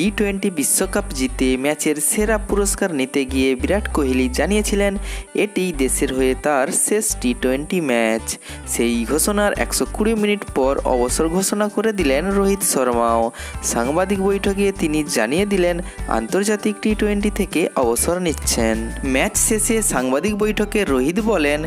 T twenty বিশ্বকাপ জিতে ম্যাচের সেরা পুরস্কার নিতে গিয়ে বিরাট কোহলি জানিয়েছিলেন, এটি দেশের হয়ে তার শেষ টি টোয়েন্টি ম্যাচ। সেই ঘোষণার একশো কুড়ি মিনিট পর অবসর ঘোষণা করে দিলেন রোহিত শর্মাও। সাংবাদিক বৈঠকে তিনি জানিয়ে দিলেন, আন্তর্জাতিক টি টোয়েন্টি থেকে অবসর নিচ্ছেন। ম্যাচ শেষে সাংবাদিক বৈঠকে রোহিত বলেন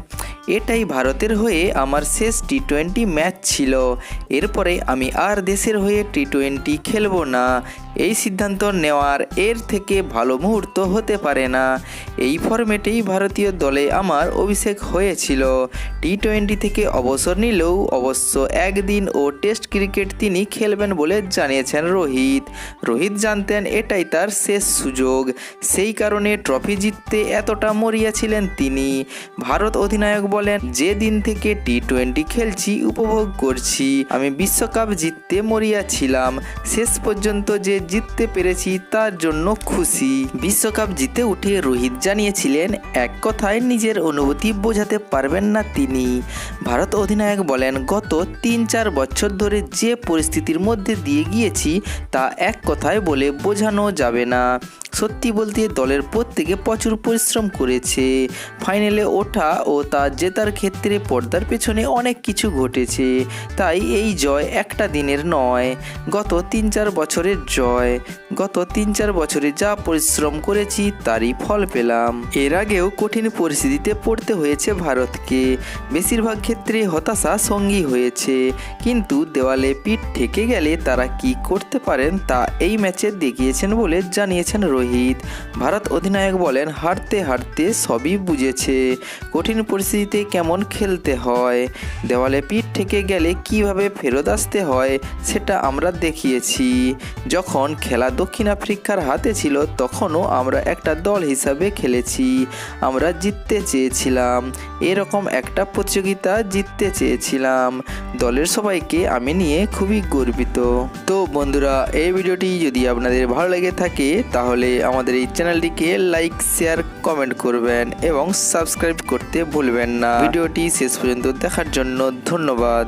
এটাই ভারতের হয়ে আমার শেষ টি টোয়েন্টি ম্যাচ ছিল। এরপরে আমি আর দেশের হয়ে টি টোয়েন্টি খেলব না। এই সিদ্ধান্ত নেওয়ার এর থেকে ভালো মুহূর্ত হতে পারে না। এই ফরম্যাটেই ভারতীয় দলে আমার অভিষেক হয়েছিল। টি টোয়েন্টি থেকে অবসর নিলেও অবশ্য একদিন ও টেস্ট ক্রিকেট তিনি খেলবেন বলে জানিয়েছেন রোহিত। রোহিত জানতেন এটাই তার শেষ সুযোগ। সেই কারণে ট্রফি জিততে এতটা মরিয়া ছিলেন তিনি। ভারত অধিনায়ক বলেন, যে দিন থেকে টি টোয়েন্টি খেলছি, উপভোগ করছি। আমি বিশ্বকাপ জিততে মরিয়া ছিলাম। শেষ পর্যন্ত যে জিততে পেরেছি, তার জন্য খুশি। বিশ্বকাপ জিতে উঠে রোহিত জানিয়েছিলেন, এক কথায় নিজের অনুভূতি বোঝাতে পারবেন না তিনি। ভারত অধিনায়ক বলেন, গত তিন চার বছর ধরে যে পরিস্থিতির মধ্যে দিয়ে গিয়েছি, তা এক কথায় বলে বোঝানো যাবে না। সত্যি বলতে দলের প্রত্যেকে প্রচুর পরিশ্রম করেছে। ফাইনালে ওঠা ও তা জেতার ক্ষেত্রে পর্দার পেছনে অনেক কিছু ঘটেছে। তাই এই জয় একটা দিনের নয়, গত তিন চার বছরের জয়। গত তিন চার বছরে যা পরিশ্রম করেছি, তারই ফল পেলাম। এর আগেও কঠিন পরিস্থিতিতে পড়তে হয়েছে ভারতকে। বেশিরভাগ ক্ষেত্রে হতাশা সঙ্গী হয়েছে। কিন্তু দেওয়ালে পিঠ ঠেকে গেলে তারা কি করতে পারেন, তা এই ম্যাচে দেখিয়েছেন বলে জানিয়েছেন রোহিত। ভারত অধিনায়ক বলেন, হারতে হারতে সবই বুঝেছে। কঠিন পরিস্থিতিতে কেমন খেলতে হয়? দেওয়ালে পিঠ ঠেকে গেলে কীভাবে ফেরত আসতে হয়, সেটা আমরা দেখিয়েছি। যখন খেলা দক্ষিণ আফ্রিকার হাতে ছিল, তখনও আমরা একটা দল হিসাবে খেলেছি। আমরা জিততে চেয়েছিলাম। এরকম একটা প্রতিযোগিতা জিততে চেয়েছিলাম। দলের সবাইকে আমি নিয়ে খুবই গর্বিত। তো বন্ধুরা, এই ভিডিওটি যদি আপনাদের ভালো লেগে থাকে, তাহলে আমাদের এই চ্যানেলটিকে লাইক, শেয়ার, কমেন্ট করবেন এবং সাবস্ক্রাইব করতে ভুলবেন না। ভিডিওটি শেষ পর্যন্ত দেখার জন্য ধন্যবাদ।